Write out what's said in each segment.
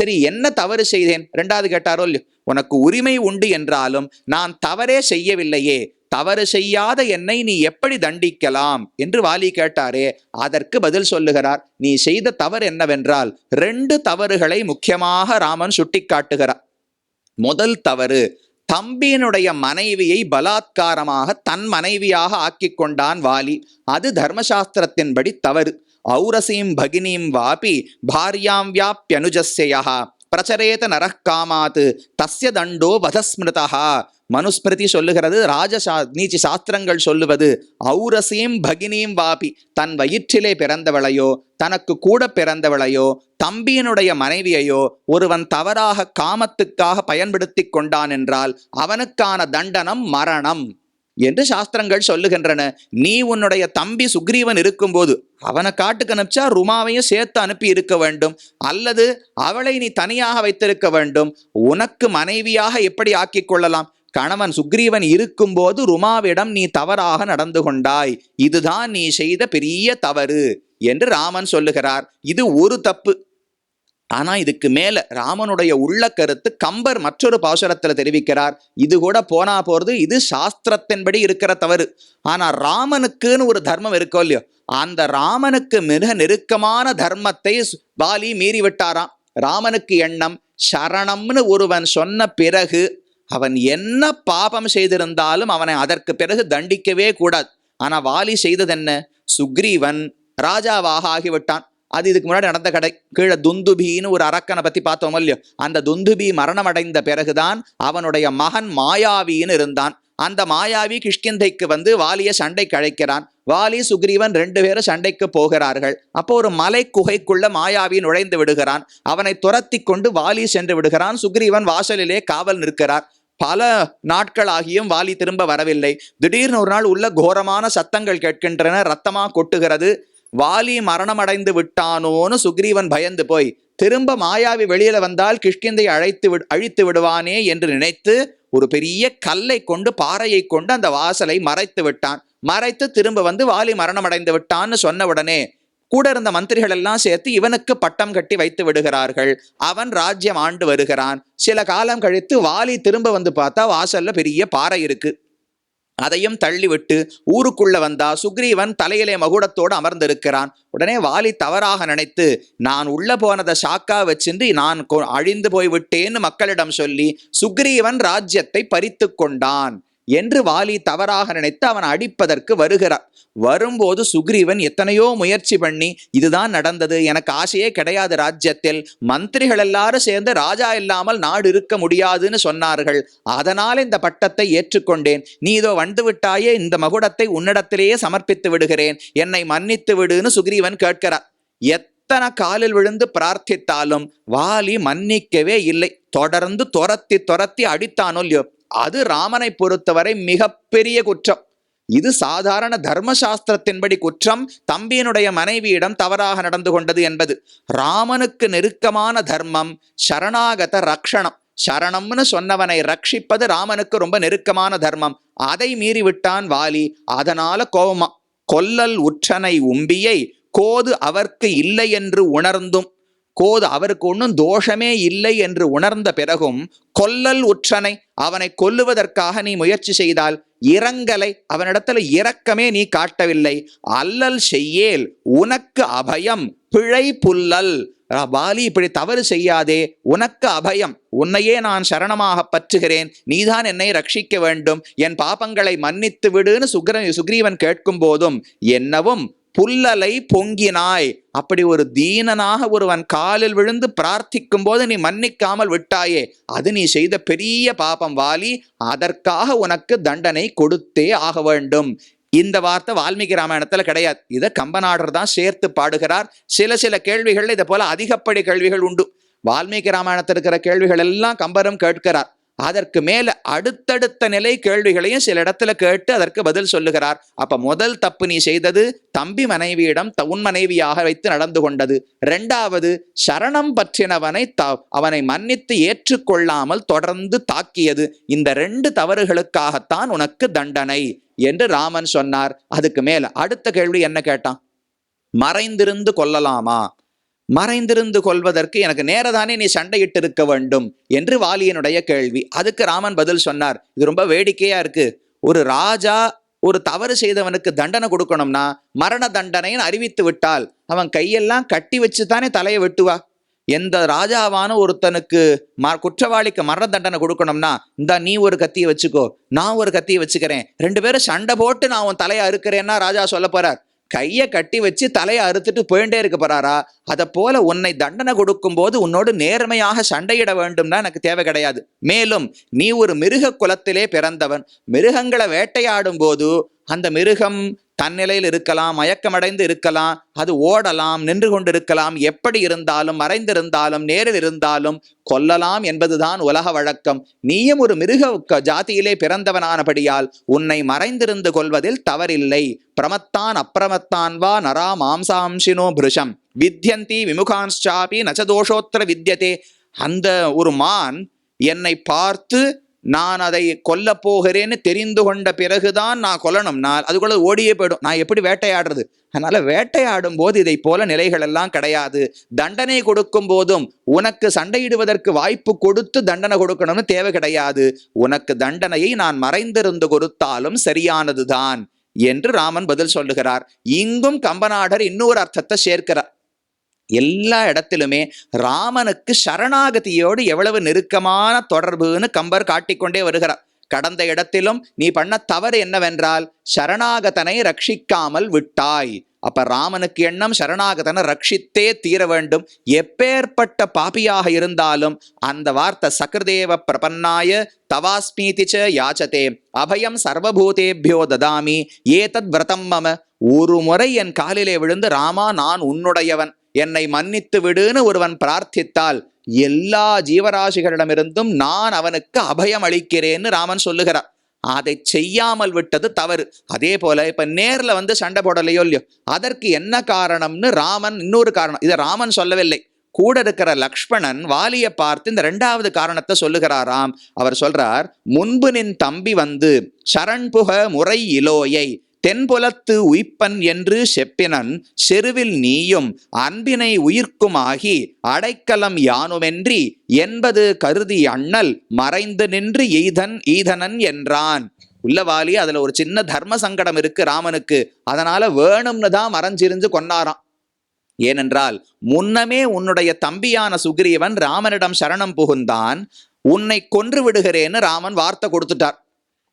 சரி என்ன தவறு செய்தேன்? ரெண்டாவது கேட்டாரோ இல்லையோ உனக்கு உரிமை உண்டு என்றாலும் நான் தவறே செய்யவில்லையே தவறு செய்யாத என்னை நீ எப்படி தண்டிக்கலாம்? என்று வாலி கேட்டாரே அதற்கு பதில் சொல்லுகிறார் நீ செய்த தவறு என்னவென்றால் ரெண்டு தவறுகளை முக்கியமாக ராமன் சுட்டிக்காட்டுகிறார். முதல் தவறு தம்பியினுடைய மனைவியை பலாத்காரமாக தன் மனைவியாக ஆக்கிக் கொண்டான் வாலி. அது தர்மசாஸ்திரத்தின்படி தவறு. ஔரசீம் பகினீம் வாபி பாரியாம் வியாப்யனுஜஸ்யா பிரச்சரேத நரக்காமாத் தஸ்ய தண்டோ வதஸ்மிருதா மனுஸ்மிருதி சொல்லுகிறது ராஜசா நீச்சி சாஸ்திரங்கள் சொல்லுவது ஔரசீம் பகினீம் வாபி தன் வயிற்றிலே பிறந்தவளையோ தனக்கு கூட பிறந்தவளையோ தம்பியினுடைய மனைவியையோ ஒருவன் தவறாக காமத்துக்காக பயன்படுத்தி கொண்டான் என்றால் அவனுக்கான தண்டனம் மரணம். என்று சாஸ்திரங்கள் சொல்லுகின்றன. நீ உன்னுடைய தம்பி சுக்ரீவன் இருக்கும்போது அவனை காட்டுக்கு அனுப்பிச்சா ருமாவையும் சேர்த்து அனுப்பி இருக்க வேண்டும். அல்லது அவளை நீ தனியாக வைத்திருக்க வேண்டும். உனக்கு மனைவியாக எப்படி ஆக்கிக் கொள்ளலாம்? கணவன் சுக்ரீவன் இருக்கும்போது ருமாவிடம் நீ தவறாக நடந்து கொண்டாய். இதுதான் நீ செய்த பெரிய தவறு என்று ராமன் சொல்லுகிறார். இது ஒரு தப்பு. ஆனா இதுக்கு மேல ராமனுடைய உள்ள கருத்து கம்பர் மற்றொரு பாசுரத்துல தெரிவிக்கிறார். இது கூட போனா போறது இது சாஸ்திரத்தின்படி இருக்கிற தவறு. ஆனா ராமனுக்குன்னு ஒரு தர்மம் இருக்கோ இல்லையோ அந்த ராமனுக்கு மிக நெருக்கமான தர்மத்தை பாலி வாலி மீறி விட்டாராம். ராமனுக்கு எண்ணம் சரணம்னு ஒருவன் சொன்ன பிறகு அவன் என்ன பாபம் செய்திருந்தாலும் அவனை அதற்கு பிறகு தண்டிக்கவே கூடாது. ஆனா வாலி செய்தது என்ன சுக்ரீவன் ராஜாவாக ஆகிவிட்டான். அது இதுக்கு முன்னாடி நடந்த கடை. கீழே துந்துபின்னு ஒரு அரக்கனை பத்தி பார்த்தோம் இல்லையோ? அந்த துந்துபி மரணம் அடைந்த பிறகுதான் அவனுடைய மகன் மாயாவின்னு இருந்தான். அந்த மாயாவி கிஷ்கிந்தைக்கு வந்து வாலியை சண்டைக்கு அழைக்கிறான். வாலி சுக்ரீவன் ரெண்டு பேரும் சண்டைக்கு போகிறார்கள். அப்போ ஒரு மலை குகைக்குள்ள மாயாவி நுழைந்து விடுகிறான். அவனை துரத்தி கொண்டு வாலி சென்று விடுகிறான். சுக்ரீவன் வாசலிலே காவல் நிற்கிறார். பல நாட்கள் ஆகியும் வாலி திரும்ப வரவில்லை. திடீர்னு ஒரு நாள் உள்ள கோரமான சத்தங்கள் கேட்கின்றன. ரத்தமா கொட்டுகிறது. வாலி மரணமடைந்து விட்டானோன்னு சுக்ரீவன் பயந்து போய் திரும்ப மாயாவி வெளியில வந்தால் கிஷ்கிந்தை அழைத்து விடு அழித்து விடுவானே என்று நினைத்து ஒரு பெரிய கல்லை கொண்டு பாறையை கொண்டு அந்த வாசலை மறைத்து விட்டான். மறைத்து திரும்ப வந்து வாலி மரணமடைந்து விட்டான்னு சொன்ன உடனே கூட இருந்த மந்திரிகள் எல்லாம் சேர்த்து இவனுக்கு பட்டம் கட்டி வைத்து விடுகிறார்கள். அவன் ராஜ்யம் ஆண்டு வருகிறான். சில காலம் கழித்து வாலி திரும்ப வந்து பார்த்தா வாசல்ல பெரிய பாறை இருக்கு. அதையும் தள்ளிவிட்டு ஊருக்குள்ள வந்தா சுக்ரீவன் தலையிலே மகுடத்தோடு அமர்ந்திருக்கிறான். உடனே வாலி தவறாக நினைத்து நான் உள்ள போனதை சாக்கா வச்சிருந்து நான் கொ- அழிந்து போய்விட்டேன்னு மக்களிடம் சொல்லி சுக்ரீவன் ராஜ்யத்தை பறித்து கொண்டான். என்று வாலி தவறாக நினைத்து அவன் அடிப்பதற்கு வருகிறார் வரும்போது சுக்ரீவன் எத்தனையோ முயற்சி பண்ணி இதுதான் நடந்தது. எனக்கு ஆசையே கிடையாது ராஜ்யத்தில். மந்திரிகள் எல்லாரும் சேர்ந்து ராஜா இல்லாமல் நாடு இருக்க முடியாதுன்னு சொன்னார்கள். அதனால் இந்த பட்டத்தை ஏற்றுக்கொண்டேன். நீ இதோ வந்து விட்டாயே இந்த மகுடத்தை உன்னிடத்திலேயே சமர்ப்பித்து விடுகிறேன். என்னை மன்னித்து விடுன்னு சுக்ரீவன் கேட்கிறார். எத்தனை காலில் விழுந்து பிரார்த்தித்தாலும் வாலி மன்னிக்கவே இல்லை. தொடர்ந்து துரத்தி துரத்தி அடித்தானோ இல்லையோ? அது ராமனை பொறுத்தவரை மிகப்பெரிய குற்றம். இது சாதாரண தர்மசாஸ்திரத்தின்படி குற்றம் தம்பியினுடைய மனைவியிடம் தவறாக நடந்து கொண்டது என்பது. ராமனுக்கு நெருக்கமான தர்மம் சரணாகத ரக்ஷணம். சரணம்னு சொன்னவனை ரட்சிப்பது ராமனுக்கு ரொம்ப நெருக்கமான தர்மம். அதை மீறிவிட்டான் வாலி அதனால கோபமா கொல்லல் உற்றனை உம்பியை கோது அவர்க்கு இல்லை என்று உணர்ந்தும் கோது அவருக்கு ஒன்றும் தோஷமே இல்லை என்று உணர்ந்த பிறகும் கொல்லல் உற்றனை அவனை கொல்லுவதற்காக நீ முயற்சி செய்தால் இரங்கலை அவனிடத்துல இரக்கமே நீ காட்டவில்லை. அல்லல் செய்யேல் உனக்கு அபயம் பிழை புல்லல். பாலி வாலி இப்படி தவறு செய்யாதே உனக்கு அபயம். உன்னையே நான் சரணமாக பற்றுகிறேன் நீதான் என்னை ரட்சிக்க வேண்டும். என் பாபங்களை மன்னித்து விடுன்னு சுக்ர சுக்ரீவன் கேட்கும் போதும் என்னவும் புல்லலை பொங்கினாய். அப்படி ஒரு தீனனாக ஒருவன் காலில் விழுந்து பிரார்த்திக்கும் போது நீ மன்னிக்காமல் விட்டாயே. அது நீ செய்த பெரிய பாபம் வாலி அதற்காக உனக்கு தண்டனை கொடுத்தே ஆக வேண்டும். இந்த வார்த்தை வால்மீகி ராமாயணத்துல கிடையாது. இதை கம்பநாடர் தான் சேர்த்து பாடுகிறார். சில சில கேள்விகள் இதை போல அதிகப்படி கேள்விகள் உண்டு. வால்மீகி ராமாயணத்தில் இருக்கிற கேள்விகள் எல்லாம் கம்பரும் கேட்கிறார். அதற்கு மேல அடுத்தடுத்த நிலை கேள்விகளையும் சில இடத்துல கேட்டு அதற்கு பதில் சொல்லுகிறார். அப்ப முதல் தப்பு நீ செய்தது தம்பி மனைவியிடம் த- உன் மனைவியாக வைத்து நடந்து கொண்டது. ரெண்டாவது சரணம் பற்றினவனை த அவனை மன்னித்து ஏற்றுக்கொள்ளாமல் தொடர்ந்து தாக்கியது. இந்த ரெண்டு தவறுகளுக்காகத்தான் உனக்கு தண்டனை என்று ராமன் சொன்னார். அதுக்கு மேல அடுத்த கேள்வி என்ன கேட்டான்? மறைந்திருந்து கொல்லலாமா? மறைந்திருந்து கொள்வதற்கு எனக்கு நேரதானே நீ சண்டையிட்டு இருக்க வேண்டும்? என்று வாலியனுடைய கேள்வி. அதுக்கு ராமன் பதில் சொன்னார். இது ரொம்ப வேடிக்கையா இருக்கு. ஒரு ராஜா ஒரு தவறு செய்தவனுக்கு தண்டனை கொடுக்கணும்னா மரண தண்டனைன்னு அறிவித்து விட்டால் அவன் கையெல்லாம் கட்டி வச்சு தானே தலையை வெட்டுவா? எந்த ராஜாவான ஒருத்தனுக்கு ம குற்றவாளிக்கு மரண தண்டனை கொடுக்கணும்னா இந்தா நீ ஒரு கத்தியை வச்சுக்கோ நான் ஒரு கத்தியை வச்சுக்கிறேன். ரெண்டு பேரும் சண்டை போட்டு நான் உன் தலையை அறுக்கிறேன்னா ராஜா சொல்ல போறார். கையை கட்டி வச்சு தலையை அறுத்துட்டு போயிட்டே இருக்க போறாரா? அதை போல உன்னை தண்டனை கொடுக்கும் போது உன்னோடு நேர்மையாக சண்டையிட வேண்டும்னா எனக்கு தேவை கிடையாது. மேலும் நீ ஒரு மிருக குலத்திலே பிறந்தவன். மிருகங்களை வேட்டையாடும் போது அந்த மிருகம் தன்னிலையில் இருக்கலாம் மயக்கமடைந்து இருக்கலாம் அது ஓடலாம் நின்று கொண்டிருக்கலாம் எப்படி இருந்தாலும் மறைந்திருந்தாலும் நேரில் இருந்தாலும் கொல்லலாம் என்பதுதான் உலக வழக்கம். நீயும் ஒரு மிருக ஜாதியிலே பிறந்தவனானபடியால் உன்னை மறைந்திருந்து கொள்வதில் தவறில்லை. பிரமத்தான் அப்பிரமத்தான் வா நரா மாம்சாம்சினோ பிருஷம். வித்யந்தி விமுகான்ஷாபி நச்சதோஷோத்திர வித்யதே அந்த ஒரு மான் என்னை பார்த்து நான் அதை கொல்ல போகிறேன்னு தெரிந்து கொண்ட பிறகுதான் நான் கொல்லணும். நான் அதுக்குள்ள ஓடியே போயிடும். நான் எப்படி வேட்டையாடுறது? அதனால வேட்டையாடும் போது இதை போல நிலைகள் எல்லாம் கிடையாது. தண்டனை கொடுக்கும் போதும் உனக்கு சண்டையிடுவதற்கு வாய்ப்பு கொடுத்து தண்டனை கொடுக்கணும்னு தேவை கிடையாது. உனக்கு தண்டனையை நான் மறைந்திருந்து கொடுத்தாலும் சரியானதுதான் என்று ராமன் பதில் சொல்லுகிறார். இங்கும் கம்பநாடர் இன்னொரு அர்த்தத்தை சேர்க்கிறார். எல்லா இடத்திலுமே ராமனுக்கு சரணாகதியோடு எவ்வளவு நெருக்கமான தொடர்புன்னு கம்பர் காட்டிக்கொண்டே வருகிறார். கடந்த இடத்திலும் நீ பண்ண தவறு என்னவென்றால் சரணாகதனை ரட்சிக்காமல் விட்டாய். அப்ப ராமனுக்கு எண்ணம் சரணாகதனை ரட்சித்தே தீர வேண்டும். எப்பேற்பட்ட பாபியாக இருந்தாலும் அந்த வார்த்தை சக்ரதேவ பிரபன்னாய தவாஸ்மீதிச்ச யாச்சதே. அபயம் சர்வபூதேபியோ ததாமி. ஏதத் விரதம் மம. ஒரு முறை என் காலிலே விழுந்து ராமா நான் உன்னுடையவன். என்னை மன்னித்து விடுன்னு ஒருவன் பிரார்த்தித்தால் எல்லா ஜீவராசிகளிடமிருந்தும் நான் அவனுக்கு அபயம் அளிக்கிறேன்னு ராமன் சொல்லுகிறார். அதை செய்யாமல் விட்டது தவறு. அதே போல இப்ப நேர்ல வந்து சண்டை போடலையோ இல்லையோ அதற்கு என்ன காரணம்னு ராமன் இன்னொரு காரணம். இதை ராமன் சொல்லவில்லை. கூட இருக்கிற லக்ஷ்மணன் வாலியை பார்த்து இந்த ரெண்டாவது காரணத்தை சொல்லுகிறாராம். அவர் சொல்றார் முன்பு நின் தம்பி வந்து சரண்புக முறை இலோயை தென்புலத்து உய்ப்பன் என்று செப்பினன் செருவில் நீயும் அன்பினை உயிர்க்குமாகி அடைக்கலம் யானுமென்றி என்பது கருதி அண்ணல் மறைந்து நின்று ஈதன் ஈதனன் என்றான். உள்ளவாலி அதுல ஒரு சின்ன தர்ம சங்கடம் இருக்கு ராமனுக்கு. அதனால வேணும்னு தான் மறைஞ்சிருந்து கொண்டாராம். ஏனென்றால் முன்னமே உன்னுடைய தம்பியான சுக்ரீவன் ராமனிடம் சரணம் புகுந்தான் உன்னை கொன்று விடுகிறேன்னு ராமன் வார்த்தை கொடுத்துட்டார்.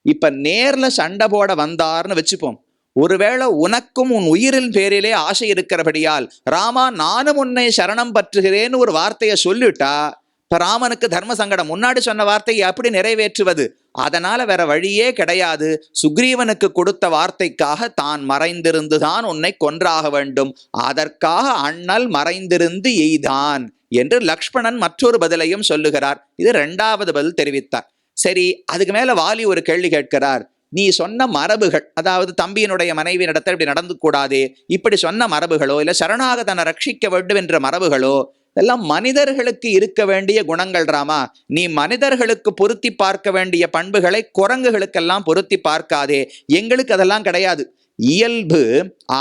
இப்ப நேர்ல சண்டை போட வந்தார்னு வச்சுப்போம். ஒருவேளை உனக்கும் உன் உயிரின் பேரிலே ஆசை இருக்கிறபடியால் ராமா நானும் உன்னை சரணம் பற்றுகிறேன்னு ஒரு வார்த்தையை சொல்லிட்டா இப்ப ராமனுக்கு தர்ம சங்கடம் முன்னாடி சொன்ன வார்த்தையை எப்படி நிறைவேற்றுவது? அதனால வேற வழியே கிடையாது. சுக்ரீவனுக்கு கொடுத்த வார்த்தைக்காக தான் மறைந்திருந்துதான் உன்னை கொன்றாக வேண்டும். அதற்காக அண்ணல் மறைந்திருந்து எய்தான் என்று லக்ஷ்மணன் மற்றொரு பதிலையும் சொல்லுகிறார். இது இரண்டாவது பதில் தெரிவித்தார். சரி அதுக்கு மேல வாலி ஒரு கேள்வி கேட்கிறார். நீ சொன்ன மரபுகள் அதாவது தம்பியினுடைய மனைவி நடத்த இப்படி நடந்து கூடாது இப்படி சொன்ன மரபுகளோ இல்லை சரணாக தன்னை ரட்சிக்க வேண்டும் என்ற மரபுகளோ இதெல்லாம் மனிதர்களுக்கு இருக்க வேண்டிய குணங்கள் ராமா. நீ மனிதர்களுக்கு பொருத்தி பார்க்க வேண்டிய பண்புகளை குரங்குகளுக்கெல்லாம் பொருத்தி பார்க்காதே எங்களுக்கு அதெல்லாம் கிடையாது. இயல்பு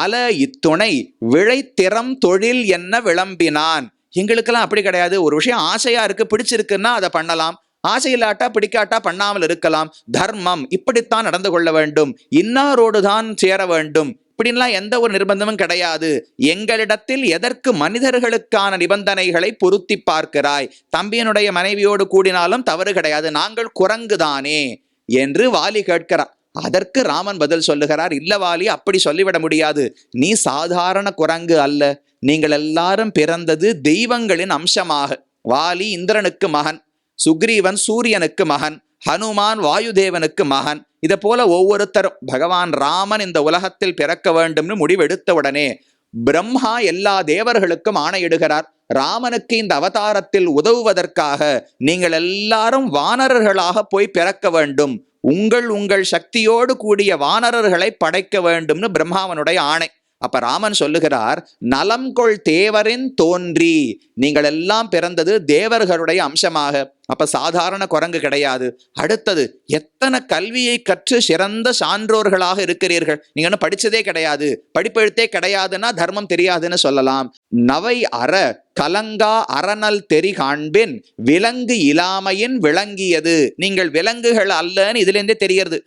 அல இத்துணை விழைத்திறம் தொழில் என்ன விளம்பினான்? எங்களுக்கெல்லாம் அப்படி கிடையாது. ஒரு விஷயம் ஆசையா இருக்கு பிடிச்சிருக்குன்னா அதை பண்ணலாம். ஆசையில்லாட்டா பிடிக்காட்டா பண்ணாமல் இருக்கலாம். தர்மம் இப்படித்தான் நடந்து கொள்ள வேண்டும். இன்னாரோடு தான் சேர வேண்டும். இப்படின்லாம் எந்த ஒரு நிர்பந்தமும் கிடையாது. எங்களிடத்தில் எதற்கு மனிதர்களுக்கான நிபந்தனைகளை பொருத்தி பார்க்கிறாய்? தம்பியனுடைய மனைவியோடு கூடினாலும் தவறு கிடையாது. நாங்கள் குரங்குதானே? என்று வாலி கேட்கிறார். அதற்கு ராமன் பதில் சொல்லுகிறார். இல்ல வாலி அப்படி சொல்லிவிட முடியாது. நீ சாதாரண குரங்கு அல்ல. நீங்கள் எல்லாரும் பிறந்தது தெய்வங்களின் அம்சமாக. வாலி இந்திரனுக்கு மகன். சுக்ரீவன் சூரியனுக்கு மகன் ஹனுமான் வாயுதேவனுக்கு மகன். இதை போல ஒவ்வொருத்தரும் பகவான் ராமன் இந்த உலகத்தில் பிறக்க வேண்டும்னு முடிவெடுத்த உடனே பிரம்மா எல்லா தேவர்களுக்கும் ஆணையிடுகிறார். ராமனுக்கு இந்த அவதாரத்தில் உதவுவதற்காக நீங்கள் எல்லாரும் வானரர்களாக போய் பிறக்க வேண்டும். உங்கள் உங்கள் சக்தியோடு கூடிய வானரர்களை படைக்க வேண்டும்னு பிரம்மாவனுடைய ஆணை. அப்ப ராமன் சொல்லுகிறார் நலம் கொள் தேவரின் தோன்றி. நீங்கள் எல்லாம் பிறந்தது தேவர்களுடைய அம்சமாக. அப்ப சாதாரண குரங்கு கிடையாது. அடுத்தது எத்தனை கல்வியை கற்று சிறந்த சான்றோர்களாக இருக்கிறீர்கள்? நீங்க என்ன படிச்சதே கிடையாது. படிப்பெழுத்தே கிடையாதுன்னா தர்மம் தெரியாதுன்னு சொல்லலாம். நவை அற கலங்கா அறநல் தெரி காண்பின் விலங்கு இலாமையின் விளங்கியது. நீங்கள் விலங்குகள் அல்லன்னு இதுலேருந்தே தெரியறது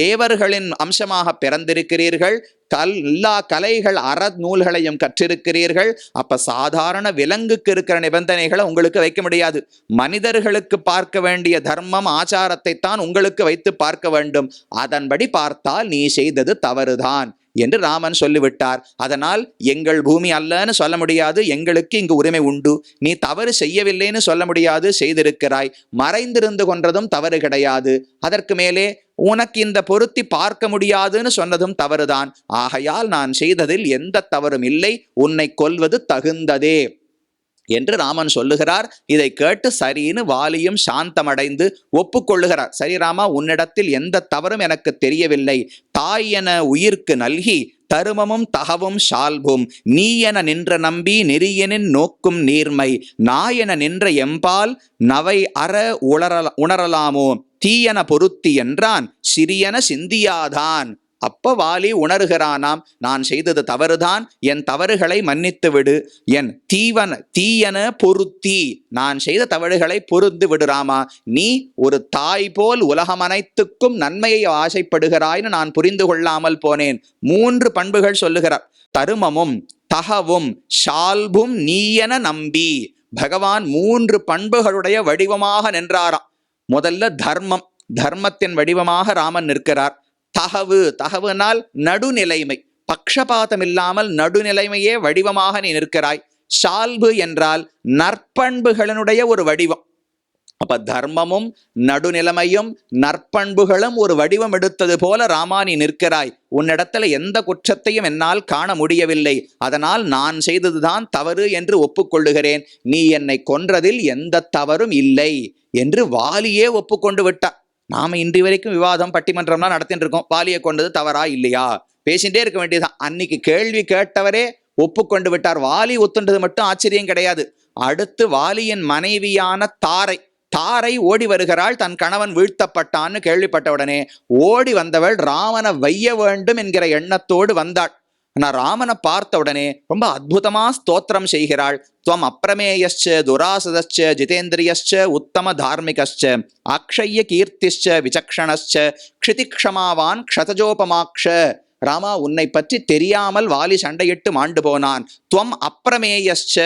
தேவர்களின் அம்சமாக பிறந்திருக்கிறீர்கள். கல் எல்லா கலைகள் அற நூல்களையும் கற்றிருக்கிறீர்கள். அப்ப சாதாரண விலங்குக்கு இருக்கிற நிபந்தனைகளை உங்களுக்கு வைக்க முடியாது. மனிதர்களுக்கு பார்க்க வேண்டிய தர்மம் ஆச்சாரத்தை தான் உங்களுக்கு வைத்து பார்க்க வேண்டும். அதன்படி பார்த்தால் நீ செய்தது தவறுதான். என்று ராமன் சொல்லிவிட்டார். அதனால் எங்கள் பூமி அல்லன்னு சொல்ல முடியாது எங்களுக்கு இங்கு உரிமை உண்டு. நீ தவறு செய்யவில்லைன்னு சொல்ல முடியாது செய்திருக்கிறாய். மறைந்திருந்து கொன்றதும் தவறு கிடையாது. அதற்கு மேலே உனக்கு இந்த பொருத்தி பார்க்க முடியாதுன்னு சொன்னதும் தவறுதான். ஆகையால் நான் செய்ததில் எந்த தவறும் இல்லை. உன்னை கொல்வது தகுந்ததே. என்று ராமன் சொல்லுகிறார். இதை கேட்டு சரின்னு வாலியும் சாந்தமடைந்து ஒப்புக்கொள்ளுகிறார். சரி ராமா உன்னிடத்தில் எந்த தவறும் எனக்கு தெரியவில்லை. தாய் என உயிர்க்கு நல்கி தருமமும் தகவும் சால்பும். நீ என நின்ற நம்பி நெறியனின் நோக்கும் நீர்மை. நாயென நின்ற எம்பால் நவை அற உணரல உணரலாமோ? தீயன பொருத்தி என்றான். சிறியன சிந்தியாதான். அப்ப வாலி உணர்கிறானாம் நான் செய்தது தவறுதான் என் தவறுகளை மன்னித்து விடு. என் தீவன தீயன பொருத்தி நான் செய்த தவறுகளை பொருந்து விடுறாமா? நீ ஒரு தாய் போல் உலகம் அனைத்துக்கும் நன்மையை ஆசைப்படுகிறாய்னு நான் புரிந்து கொள்ளாமல் போனேன். மூன்று பண்புகள் சொல்லுகிறார். தருமமும் தகவும் ஷால்பும் நீயன நம்பி. பகவான் மூன்று பண்புகளுடைய வடிவமாக நின்றாராம். முதல்ல தர்மம் தர்மத்தின் வடிவமாக ராமன் நிற்கிறார். தகவு தகவுனால் நடுநிலைமை. பக்ஷபாதம் இல்லாமல் நடுநிலைமையே வடிவமாக நீ நிற்கிறாய். சால்பு என்றால் நற்பண்புகளினுடைய ஒரு வடிவம். அப்ப தர்மமும் நடுநிலைமையும் நற்பண்புகளும் ஒரு வடிவம் எடுத்தது போல ராமா நீ நிற்கிறாய். உன்னிடத்துல எந்த குற்றத்தையும் என்னால் காண முடியவில்லை. அதனால் நான் செய்ததுதான் தவறு என்று ஒப்புக்கொள்ளுகிறேன். நீ என்னை கொன்றதில் எந்த தவறும் இல்லை என்று வாலியே ஒப்புக்கொண்டு விட்டார் நாம இன்று வரைக்கும் விவாதம் பட்டிமன்றம்லாம் நடத்திட்டு இருக்கோம் வாலியை கொண்டது தவறா இல்லையா? பேசிட்டே இருக்க வேண்டியதுதான். அன்னைக்கு கேள்வி கேட்டவரே ஒப்புக்கொண்டு விட்டார். வாலி ஒத்துன்றது மட்டும் ஆச்சரியம் கிடையாது. அடுத்து வாலியின் மனைவியான தாரை தாரை ஓடி வருகிறாள். தன் கணவன் வீழ்த்தப்பட்டான்னு கேள்விப்பட்ட உடனே ஓடி வந்தவள் ராமனை வைய வேண்டும் என்கிற எண்ணத்தோடு வந்தாள். நான் ராமனை பார்த்த உடனே ரொம்ப அற்புதமா ஸ்தோத்திரம் செய்கிறாள். துவம் அப்பிரமேயச்ச துராசதச்ச ஜிதேந்திரியச்ச உத்தம தார்மிகச்ச அக்ஷய கீர்த்திச்ச விசக்ஷணச்ச க்ஷிதிக்ஷமாவான் க்ஷதஜோபமாக்ஷ. ராமா உன்னை பற்றி தெரியாமல் வாலி சண்டையிட்டு மாண்டு போனான். துவம் அப்பிரமேயச்ச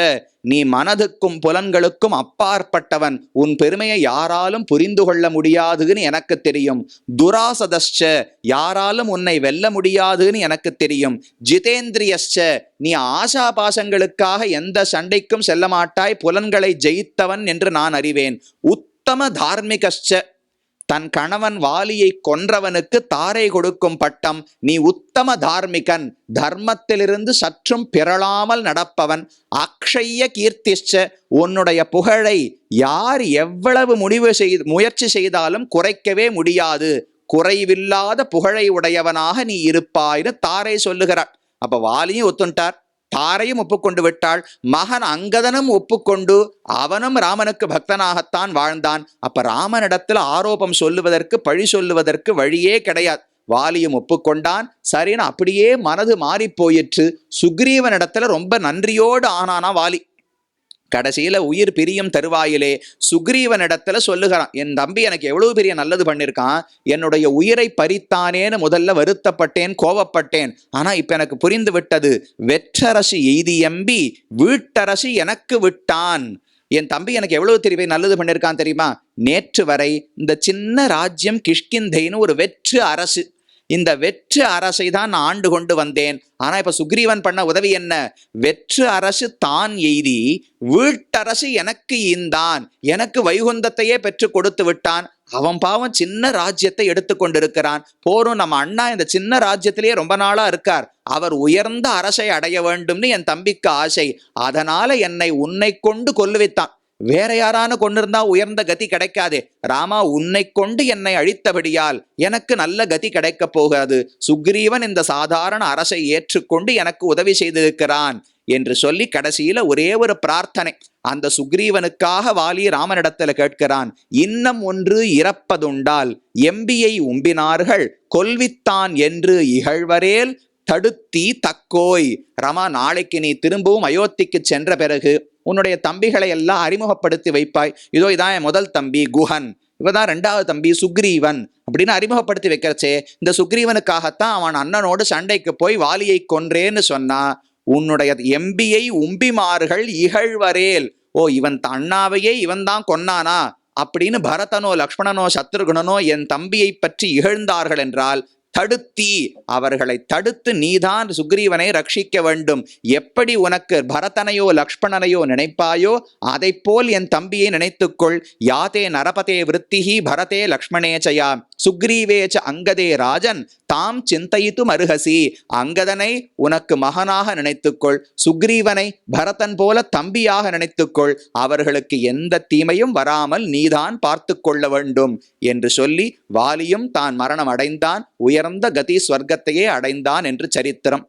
நீ மனதுக்கும் புலன்களுக்கும் அப்பாற்பட்டவன். உன் பெருமையை யாராலும் புரிந்து கொள்ள முடியாதுன்னு எனக்கு தெரியும். துராசதஸ்ச யாராலும் உன்னை வெல்ல முடியாதுன்னு எனக்கு தெரியும். ஜிதேந்திரியஸ்ச நீ ஆசா பாசங்களுக்காக எந்த சண்டைக்கும் செல்ல மாட்டாய். புலன்களை ஜெயித்தவன் என்று நான் அறிவேன். உத்தம தார்மிகஸ்ச தன் கணவன் வாலியை கொன்றவனுக்கு தாரை கொடுக்கும் பட்டம் நீ உத்தம தார்மிகன். தர்மத்திலிருந்து சற்றும் பிறளாமல் நடப்பவன். அக்ஷய கீர்த்திச்ச உன்னுடைய புகழை யார் எவ்வளவு முடிவு செய்து முயற்சி செய்தாலும் குறைக்கவே முடியாது. குறைவில்லாத புகழை உடையவனாக நீ இருப்பாய்னு தாரை சொல்லுகிறார். அப்ப வாலியும் ஒத்துண்டார். தாரையும் ஒப்புக்கொண்டு விட்டாள். மகன் அங்கதனும் ஒப்புக்கொண்டு அவனும் ராமனுக்கு பக்தனாகத்தான் வாழ்ந்தான். அப்ப ராமனிடத்துல ஆரோபம் சொல்லுவதற்கு பழி சொல்லுவதற்கு வழியே கிடையாது. வாலியும் ஒப்புக்கொண்டான். சரின்னு அப்படியே மனது மாறி போயிற்று. சுக்ரீவனிடத்துல ரொம்ப நன்றியோடு ஆனானா வாலி. கடைசியில் உயிர் பிரியும் தருவாயிலே சுக்ரீவனிடத்துல சொல்லுகிறான் என் தம்பி எனக்கு எவ்வளவு பெரிய நல்லது பண்ணியிருக்கான் என்னுடைய உயிரை பறித்தானேன்னு முதல்ல வருத்தப்பட்டேன் கோவப்பட்டேன். ஆனால் இப்போ எனக்கு புரிந்து விட்டது எய்தி எய்தியம்பி வீட்டரசி எனக்கு விட்டான். என் தம்பி எனக்கு எவ்வளவு தெரிய நல்லது பண்ணியிருக்கான் தெரியுமா? நேற்று வரை இந்த சின்ன ராஜ்யம் கிஷ்கிந்தைன்னு ஒரு வெற்று அரசு இந்த வெற்று அரசை தான் நான் ஆண்டு கொண்டு வந்தேன். ஆனா இப்ப சுக்ரீவன் பண்ண உதவி என்ன? வெற்று அரசு தான் எய்தி வீட்டரசு எனக்கு ஈந்தான். எனக்கு வைகுந்தத்தையே பெற்று கொடுத்து விட்டான். அவன் பாவம் சின்ன ராஜ்யத்தை எடுத்துக்கொண்டிருக்கிறான் போரும் நம்ம அண்ணா இந்த சின்ன ராஜ்யத்திலேயே ரொம்ப நாளா இருக்கார். அவர் உயர்ந்த அரசை அடைய வேண்டும்னு என் தம்பிக்கு ஆசை. அதனால என்னை உன்னை கொண்டு கொல்லுவித்தான். வேற யாரானு கொண்டிருந்தா உயர்ந்த கதி கிடைக்காதே. ராமா உன்னை கொண்டு என்னை அழித்தபடியால் எனக்கு நல்ல கதி கிடைக்கப் போகிறது சுக்ரீவன் இந்த சாதாரண அரசை ஏற்றுக்கொண்டு எனக்கு உதவி செய்திருக்கிறான் என்று சொல்லி கடைசியில ஒரே ஒரு பிரார்த்தனை. அந்த சுக்ரீவனுக்காக வாலி ராமனிடத்துல கேட்கிறான் இன்னம் ஒன்று இறப்பதுண்டால் எம்பியை உம்பினார்கள் கொல்வித்தான் என்று இகழ்வரேல் தடுத்தி தக்கோய். ரமா நாளைக்கு நீ திரும்பவும் அயோத்திக்கு சென்ற பிறகு உன்னுடைய தம்பிகளை எல்லாம் அறிமுகப்படுத்தி வைப்பாய். இதோ இதான் என் முதல் தம்பி குஹன். இவதான் ரெண்டாவது தம்பி சுக்ரீவன். அப்படின்னு அறிமுகப்படுத்தி வைக்கிறச்சே இந்த சுக்ரீவனுக்காகத்தான் அவன் அண்ணனோடு சண்டைக்கு போய் வாலியை கொன்றேன்னு சொன்னா உன்னுடைய எம்பியை உம்பிமார்கள் இகழ்வரேல். ஓ இவன் த- அண்ணாவையே இவன் தான் கொன்னானா? அப்படின்னு பரதனோ லக்ஷ்மணனோ சத்ருகுணனோ என் தம்பியை பற்றி இகழ்ந்தார்கள் என்றால் தடுத்தி அவர்களை தடுத்து நீதான் சுக்ரீவனை ரட்சிக்க வேண்டும். எப்படி உனக்கு பரதனையோ லக்ஷ்மணனையோ நினைப்பாயோ அதைப் போல் என் தம்பியை நினைத்துக்கொள். யாதே நரபதே விருத்திஹி பரதே லக்ஷ்மணே சுக்ரீவேச்ச சுக்ரீவே ச அங்கதே ராஜன் தாம் சிந்தையித்து அருகசி. அங்கதனை உனக்கு மகனாக நினைத்துக்கொள். சுக்ரீவனை பரதன் போல தம்பியாக நினைத்துக்கொள். அவர்களுக்கு எந்த தீமையும் வராமல் நீதான் பார்த்து கொள்ள வேண்டும். என்று சொல்லி வாலியும் தான் மரணம் அடைந்தான். உயர் உயர்ந்த கதி ஸ்வர்க்கத்தையே அடைந்தான் என்று சரித்திரம்.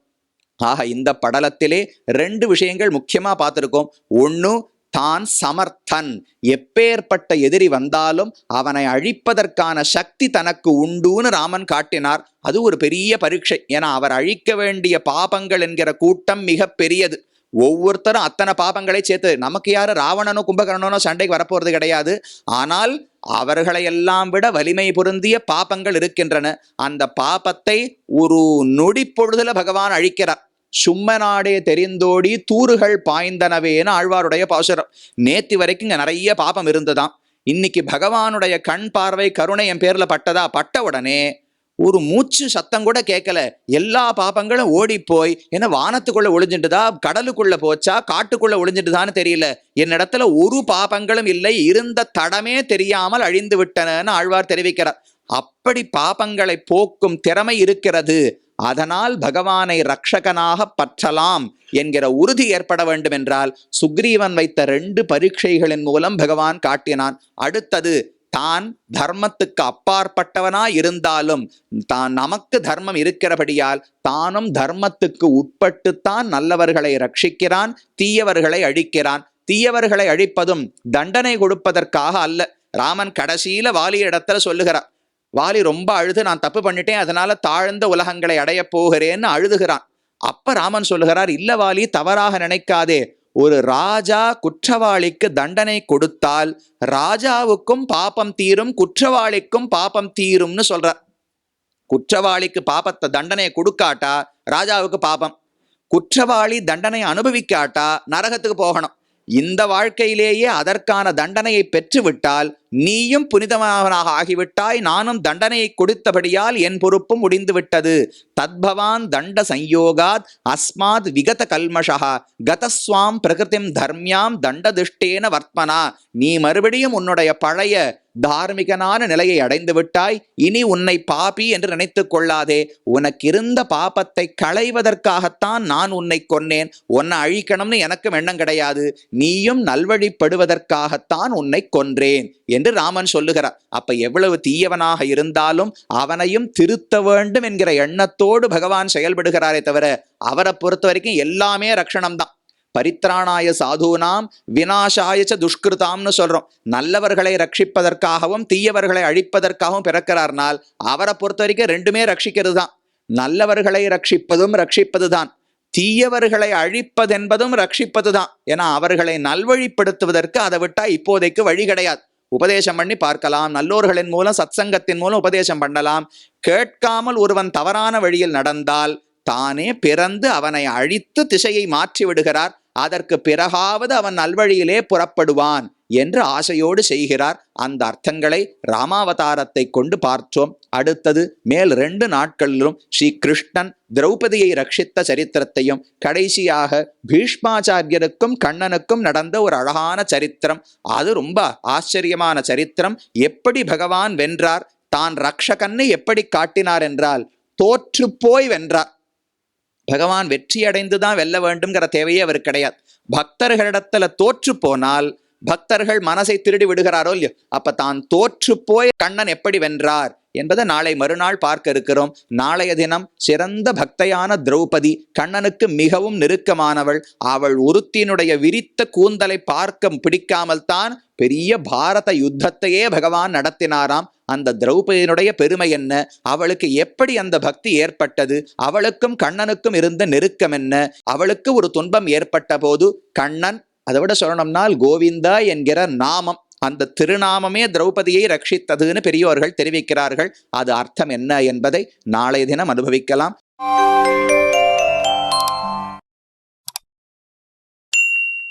ஆக இந்த படலத்திலே ரெண்டு விஷயங்கள் முக்கியமா பார்த்திருக்கோம். ஒன்று தான் சமர்த்தன். எப்பேற்பட்ட எதிரி வந்தாலும் அவனை அழிப்பதற்கான சக்தி தனக்கு உண்டுன்னு ராமன் காட்டினார். அது ஒரு பெரிய பரீட்சை. ஏன்னா அவர் அழிக்க வேண்டிய பாபங்கள் என்கிற கூட்டம் மிக பெரியது. ஒவ்வொருத்தரும் அத்தனை பாபங்களை சேர்த்து நமக்கு யாரு ராவணனோ கும்பகர்ணனோ சண்டைக்கு வரப்போறது கிடையாது. ஆனால் அவர்களையெல்லாம் விட வலிமை பொருந்திய பாபங்கள் இருக்கின்றன. அந்த பாபத்தை ஒரு நொடி பொழுதுல பகவான் அழிக்கிறார். சும்ம நாடே தெரிந்தோடி தூறுகள் பாய்ந்தனவேன்னு ஆழ்வாருடைய பாசுரம். நேத்தி வரைக்கும் இங்க நிறைய பாபம் இருந்ததாம் இன்னைக்கு பகவானுடைய கண் பார்வை கருணை என் பேர்ல பட்டதா? பட்ட உடனே ஒரு மூச்சு சத்தம் கூட கேட்கல. எல்லா பாபங்களும் ஓடி போய் என்ன வானத்துக்குள்ள ஒளிஞ்சிட்டுதா கடலுக்குள்ள போச்சா காட்டுக்குள்ள ஒளிஞ்சிட்டுதான்னு தெரியல. என்னிடத்துல ஒரு பாபங்களும் இல்லை இருந்த தடமே தெரியாமல் அழிந்து விட்டனன்னு ஆழ்வார் தெரிவிக்கிறார். அப்படி பாபங்களை போக்கும் திறமை இருக்கிறது. அதனால் பகவானை ரக்ஷகனாக பற்றலாம் என்கிற உறுதி ஏற்பட வேண்டும் என்றால் சுக்ரீவன் வைத்த ரெண்டு பரீட்சைகளின் மூலம் பகவான் காட்டினான். அடுத்தது தான் தர்மத்துக்கு அப்பாற்பட்டவனாய் இருந்தாலும் தான் நமக்கு தர்மம் இருக்கிறபடியால் தானும் தர்மத்துக்கு உட்பட்டுத்தான் நல்லவர்களை ரட்சிக்கிறான் தீயவர்களை அழிக்கிறான். தீயவர்களை அழிப்பதும் தண்டனை கொடுப்பதற்காக அல்ல. ராமன் கடைசியில வாலி இடத்துல சொல்லுகிறார் வாலி ரொம்ப அழுது நான் தப்பு பண்ணிட்டேன் அதனால தாழ்ந்த உலகங்களை அடையப் போகிறேன்னு அழுதுகிறான். அப்ப ராமன் சொல்லுகிறார் இல்ல வாலி தவறாக நினைக்காதே. ஒரு ராஜா குற்றவாளிக்கு தண்டனை கொடுத்தால் ராஜாவுக்கும் பாபம் தீரும் குற்றவாளிக்கும் பாபம் தீரும்னு சொல்றார் குற்றவாளிக்கு பாபத்தை தண்டனை கொடுக்காட்டா ராஜாவுக்கு பாபம். குற்றவாளி தண்டனை அனுபவிக்காட்டா நரகத்துக்கு போகணும். இந்த வாழ்க்கையிலேயே அதற்கான தண்டனையை பெற்றுவிட்டால் நீயும் புனிதமானவனாக ஆகிவிட்டாய். நானும் தண்டனையை கொடுத்தபடியால் என் பொறுப்பும் முடிந்துவிட்டது. தத்பவான் தண்ட சம்யோகாத் அஸ்மாத் விகத கல்மஷா கதஸ்வாம் பிரகிருதிம் தர்மியாம் தண்டதிஷ்டேன வர்த்மனா. நீ மறுபடியும் உன்னுடைய பழைய தார்மிகனான நிலையை அடைந்து விட்டாய் இனி உன்னை பாபி என்று நினைத்து கொள்ளாதே. உனக்கிருந்த பாபத்தை களைவதற்காகத்தான் நான் உன்னை கொன்னேன். உன்னை அழிக்கணும்னு எனக்கும் எண்ணம் கிடையாது. நீயும் நல்வழிப்படுவதற்காகத்தான் உன்னை கொன்றேன். என்று ராமன் சொல்லுகிறார். அப்ப எவ்வளவு தீயவனாக இருந்தாலும் அவனையும் திருத்த வேண்டும் என்கிற எண்ணத்தோடு பகவான் செயல்படுகிறாரே தவிர அவரை பொறுத்த வரைக்கும் எல்லாமே ரக்ஷணம் தான் பரித்ராணாய சாதுனாம் வினாசாயச்ச துஷ்கிருதாம்னு சொல்றோம். நல்லவர்களை ரட்சிப்பதற்காகவும் தீயவர்களை அழிப்பதற்காகவும் பிறக்கிறார்னால் அவரை பொறுத்த வரைக்கும் ரெண்டுமே ரட்சிக்கிறது தான் நல்லவர்களை ரட்சிப்பதும் ரட்சிப்பதுதான். தீயவர்களை அழிப்பதென்பதும் ரட்சிப்பதுதான். ஏன்னா அவர்களை நல்வழிப்படுத்துவதற்கு அதை விட்டா இப்போதைக்கு வழி கிடையாது. உபதேசம் பண்ணி பார்க்கலாம். நல்லோர்களின் மூலம் சத்சங்கத்தின் மூலம் உபதேசம் பண்ணலாம். கேட்காமல் ஒருவன் தவறான வழியில் நடந்தால் தானே பிறந்து அவனை அழித்து திசையை மாற்றி விடுகிறார் அதற்கு பிறகாவது அவன் நல்வழியிலே புறப்படுவான். என்று ஆசையோடு செய்கிறார். அந்த அர்த்தங்களை ராமாவதாரத்தை கொண்டு பார்த்தோம். அடுத்தது மேல் ரெண்டு நாட்களிலும் ஸ்ரீ கிருஷ்ணன் திரௌபதியை ரட்சித்த சரித்திரத்தையும் கடைசியாக பீஷ்மாச்சாரியருக்கும் கண்ணனுக்கும் நடந்த ஒரு அழகான சரித்திரம். அது ரொம்ப ஆச்சரியமான சரித்திரம். எப்படி பகவான் வென்றார்? தான் ரக்ஷகன்னு எப்படி காட்டினார் என்றால் தோற்று போய் வென்றார். பகவான் வெற்றி அடைந்து தான் வெல்ல வேண்டும்ங்கிற தேவையே அவர் கிடையாது. பக்தர்களிடத்துல தோற்று போனால் பக்தர்கள் மனசை திருடி விடுகிறாரோ இல்லையோ அப்ப தான் தோற்று போய் கண்ணன் எப்படி வென்றார் என்பதை நாளை மறுநாள் பார்க்க இருக்கிறோம். நாளைய தினம் சிறந்த பக்தையான திரௌபதி கண்ணனுக்கு மிகவும் நெருக்கமானவள். அவள் ஒருத்தினுடைய விரித்த கூந்தலை பார்க்க பிடிக்காமல் தான் பெரிய பாரத யுத்தத்தையே பகவான் நடத்தினாராம். அந்த திரௌபதியினுடைய பெருமை என்ன? அவளுக்கு எப்படி அந்த பக்தி ஏற்பட்டது? அவளுக்கும் கண்ணனுக்கும் இருந்த நெருக்கம் என்ன? அவளுக்கு ஒரு துன்பம் ஏற்பட்ட போது கண்ணன் அதை விட சொல்லணும்னால் கோவிந்தா என்கிற நாமம் அந்த திருநாமமே திரௌபதியை ரட்சித்ததுன்னு பெரியோர்கள் தெரிவிக்கிறார்கள். அது அர்த்தம் என்ன என்பதை நாளைய தினம் அனுபவிக்கலாம்.